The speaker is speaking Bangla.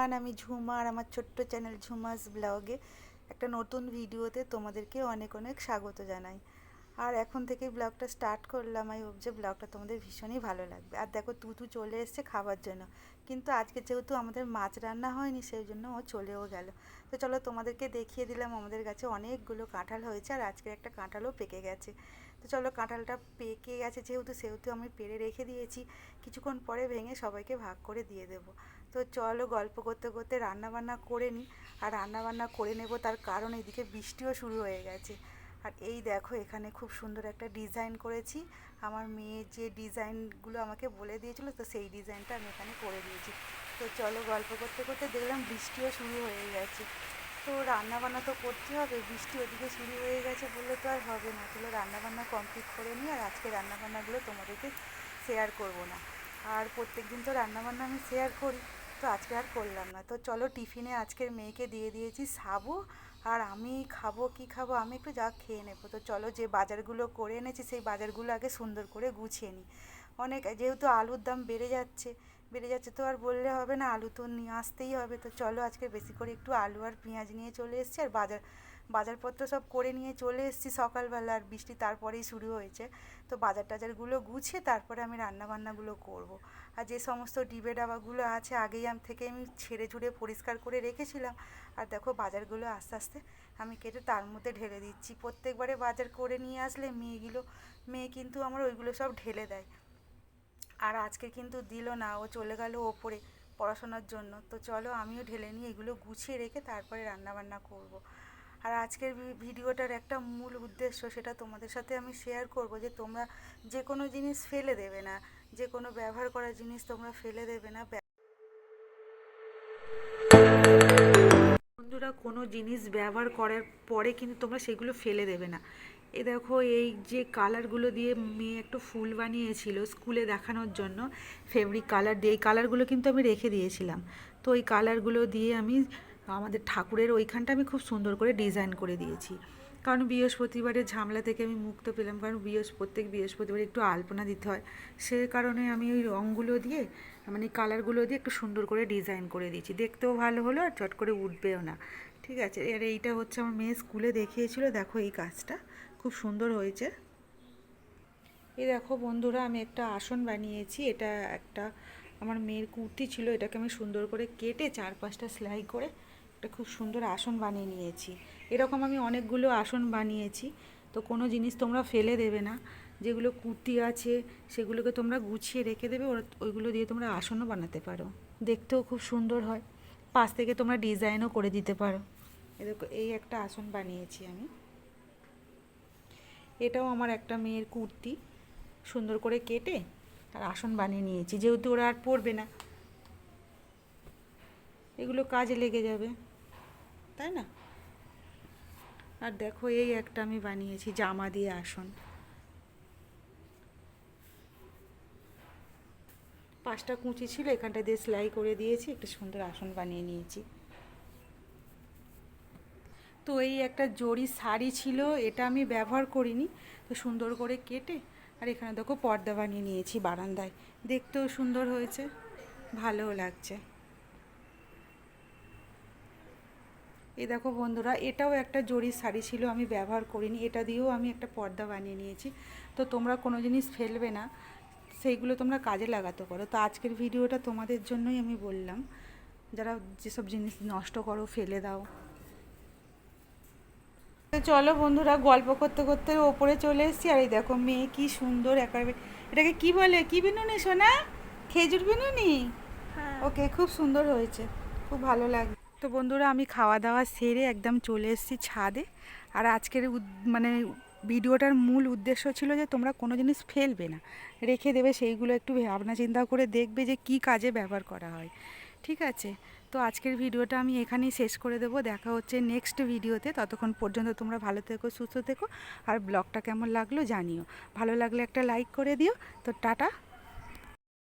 এভরিওয়ান আমি ঝুমা আর আমার ছোট্ট চ্যানেল ঝুমাস ব্লগে একটা নতুন ভিডিওতে তোমাদেরকে অনেক অনেক স্বাগত জানাই। আর এখন থেকে ব্লগটা স্টার্ট করলাম। আমি যে ব্লগটা তোমাদের ভীষণই ভালো লাগবে। আর দেখো, তুতু চলে এসছে খাবার জন্য। কিন্তু আজকে যেহেতু আমাদের মাছ রান্না হয়নি, সেই জন্য ও চলেও গেল। তো চলো তোমাদেরকে দেখিয়ে দিলাম, আমাদের কাছে অনেকগুলো কাঁঠাল হয়েছে আর আজকে একটা কাঁঠালও পেকে গেছে। তো চলো কাঁঠালটা পেকে গেছে, যেহেতু, সেহেতু আমি পেরে রেখে দিয়েছি। কিছুক্ষণ পরে ভেঙে সবাইকে ভাগ করে দিয়ে দেবো। তো চলো গল্প করতে করতে রান্না বান্না করে নিই। আর রান্না বান্না করে নেব তার কারণ এদিকে বৃষ্টিও শুরু হয়ে গেছে। আর এই দেখো এখানে খুব সুন্দর একটা ডিজাইন করেছি। আমার মেয়ে যে ডিজাইনগুলো আমাকে বলে দিয়েছিল, তো সেই ডিজাইনটা আমি এখানে করে দিয়েছি। তো চলো গল্প করতে করতে দেখলাম বৃষ্টিও শুরু হয়ে গেছে। তো রান্না বান্না তো করতে হবে, বৃষ্টি ওদিকে শুরু হয়ে গেছে বললে তো আর হবে না। চলো রান্না বান্না কমপ্লিট করে নিই, আর আজকে রান্নাবান্নাগুলো তোমাদেরকে শেয়ার করব না। আর প্রত্যেক দিন তো রান্নাবান্না আমি শেয়ার করি। তো আজকে আর করলাম না। তো চলো টিফিনে আজকের মেয়েকে দিয়ে দিয়েছি সাবু, আর আমি খাব, কি খাব, আমি একটু যা খেয়ে নেব। তো চলো যে বাজারগুলো করে এনেছি, সেই বাজারগুলো আগে সুন্দর করে গুছিয়ে নিই। অনেক, যেহেতু আলুর দাম বেড়ে যাচ্ছে বেড়ে যাচ্ছে তো আর বললে হবে না, আলু তো নিয়ে আসতেই হবে। তো চলো আজকে বেশি করে একটু আলু আর পেঁয়াজ নিয়ে চলে এসছি, আর বাজার বাজারপত্র সব করে নিয়ে চলে এসেছি সকালবেলা আর বৃষ্টি তারপরেই শুরু হয়েছে। তো বাজার টাজারগুলো গুছিয়ে তারপরে আমি রান্নাবান্নাগুলো করব। আর যে সমস্ত ডিবে ডাবাগুলো আছে আগেই আমি থেকে আমি ছেড়ে ঝুড়ে পরিষ্কার করে রেখেছিলাম। আর দেখো বাজারগুলো আস্তে আস্তে আমি কেটে তার মধ্যে ঢেলে দিচ্ছি। প্রত্যেকবারে বাজার করে নিয়ে আসলে মেয়েগুলো, মেয়ে কিন্তু আমার ওইগুলো সব ঢেলে দেয়। আর আজকে কিন্তু দিল না, ও চলে গেল ওপরে পড়াশোনার জন্য। তো চলো আমিও ঢেলে নিয়ে এগুলো গুছিয়ে রেখে তারপরে রান্নাবান্না করব। আর আজকের ভিডিওটার একটা মূল উদ্দেশ্য সেটা তোমাদের সাথে আমি শেয়ার করব যে তোমরা যে কোনো জিনিস ফেলে দেবে না, যে কোনো ব্যবহার করা জিনিস তোমরা ফেলে দেবে না বন্ধুরা কোনো জিনিস ব্যবহার করার পরে কিন্তু তোমরা সেগুলো ফেলে দেবে না। এ দেখো, এই যে কালারগুলো দিয়ে মেয়ে একটু ফুল বানিয়েছিল স্কুলে দেখানোর জন্য ফেব্রিক কালার দিয়ে, এই কালারগুলো কিন্তু আমি রেখে দিয়েছিলাম। তো ওই কালারগুলো দিয়ে আমি আমাদের ঠাকুরের ওইখানটা আমি খুব সুন্দর করে ডিজাইন করে দিয়েছি। কারণ বৃহস্পতিবারের ঝামেলা থেকে আমি মুক্ত পেলাম, কারণ বৃহস্প প্রত্যেক বৃহস্পতিবার একটু আলপনা দিতে হয়। সে কারণে আমি ওই রঙগুলো দিয়ে মানে কালারগুলো দিয়ে একটু সুন্দর করে ডিজাইন করে দিয়েছি। দেখতেও ভালো হলো আর চট করে উঠবেও না। ঠিক আছে আর এইটা হচ্ছে আমার মেয়ে স্কুলে দেখিয়েছিল, দেখো এই কাজটা খুব সুন্দর হয়েছে। এই দেখো বন্ধুরা, আমি একটা আসন বানিয়েছি, এটা একটা আমার মেয়ের কুর্তি ছিল, এটাকে আমি সুন্দর করে কেটে চার পাঁচটা সেলাই করে একটা খুব সুন্দর আসন বানিয়ে নিয়েছি। এরকম আমি অনেকগুলো আসন বানিয়েছি। তো কোনো জিনিস তোমরা ফেলে দেবে না। যেগুলো কুর্তি আছে, সেগুলোকে তোমরা গুছিয়ে রেখে দেবে। ওইগুলো দিয়ে তোমরা আসনও বানাতে পারো। দেখতেও খুব সুন্দর হয়। পাশ থেকে তোমরা ডিজাইনও করে দিতে পারো। এরকম এই একটা আসন বানিয়েছি আমি। এটাও আমার একটা মেয়ের কুর্তি। সুন্দর করে কেটে আর আসন বানিয়ে নিয়েছি। যেহেতু ওরা আর পরবে না। এগুলো কাজে লেগে যাবে। তাই না? আর দেখো এই একটা আমি বানিয়েছি, জামা দিয়ে আসন। পাঁচটা কুঁচি ছিল, এখানটা দিয়ে সেলাই করে দিয়েছি, একটা সুন্দর আসন বানিয়ে নিয়েছি। তো এই একটা জরি শাড়ি ছিল, এটা আমি ব্যবহার করিনি, তো সুন্দর করে কেটে, আর এখানে দেখো পর্দা বানিয়ে নিয়েছি বারান্দায়। দেখতেও সুন্দর হয়েছে, ভালোও লাগছে। এই দেখো বন্ধুরা এটাও একটা জরির শাড়ি ছিল আমি ব্যবহার করিনি। এটা দিয়েও আমি একটা পর্দা বানিয়ে নিয়েছি। তো তোমরা কোনো জিনিস ফেলবে না সেইগুলো তোমরা কাজে লাগাতে পারো। তো আজকের ভিডিওটা তোমাদের জন্যই আমি বললাম যারা যেসব জিনিস নষ্ট করো ফেলে দাও। চলো বন্ধুরা গল্প করতে করতে ওপরে চলে এসেছি আর এই দেখো মেয়ে কি সুন্দর একেবারে এটাকে কি বলে? কি বিনুনি সোনা? খেজুর বিনুনি? ওকে খুব সুন্দর হয়েছে খুব ভালো লাগে তো বন্ধুরা, আমি খাওয়া দাওয়া সেরে একদম চলে এসেছি ছাদে। আর আজকের মানে ভিডিওটার মূল উদ্দেশ্য ছিল যে তোমরা কোনো জিনিস ফেলবে না, রেখে দেবে সেইগুলো একটু ভাবনা চিন্তা করে দেখবে যে কি কাজে ব্যবহার করা হয়। ঠিক আছে? তো আজকের ভিডিওটা আমি এখানেই শেষ করে দেবো। দেখা হচ্ছে নেক্সট ভিডিওতে। ততক্ষণ পর্যন্ত তোমরা ভালো থেকো, সুস্থ থেকো। আর ব্লগটা কেমন লাগল জানিও। ভালো লাগলে একটা লাইক করে দিও। তো টাটা।